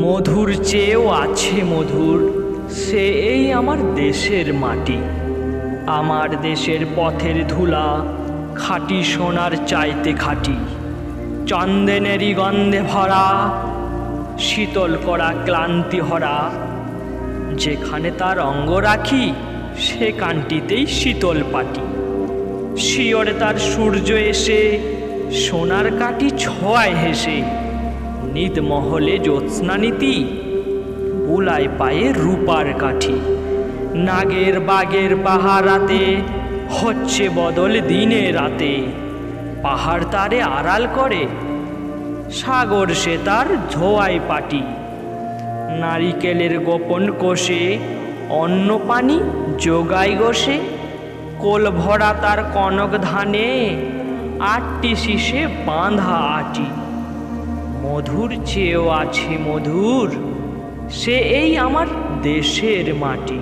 মধুর চেয়েও আছে মধুর, সে এই আমার দেশের মাটি। আমার দেশের পথের ধুলা খাঁটি সোনার চাইতে খাঁটি। চন্দেনেরই গন্ধে ভরা, শীতল করা ক্লান্তি হরা। যেখানে তার অঙ্গ রাখি, সে কানটিতেই শীতল পাটি। শিয়রে তার সূর্য এসে, সোনার কাটি ছোঁয়ায় হেসে। নিত মহলে জ্যোৎস্না নীতি বুলায় পায়ে রূপার কাঠি। নাগের বাগের পাহারাতে, হচ্ছে বদল দিনে রাতে। পাহাড় তারে আড়াল করে, সাগর সে তার ধোয়ায় পাটি। নারিকেলের গোপন কোষে অন্ন পানি যোগাই গোসে কোল ভরা তার কনক ধানে, আটটি শীষে বাঁধা আটি। মধুর চেয়েও আছে মধুর সে এই আমার দেশের মাটি।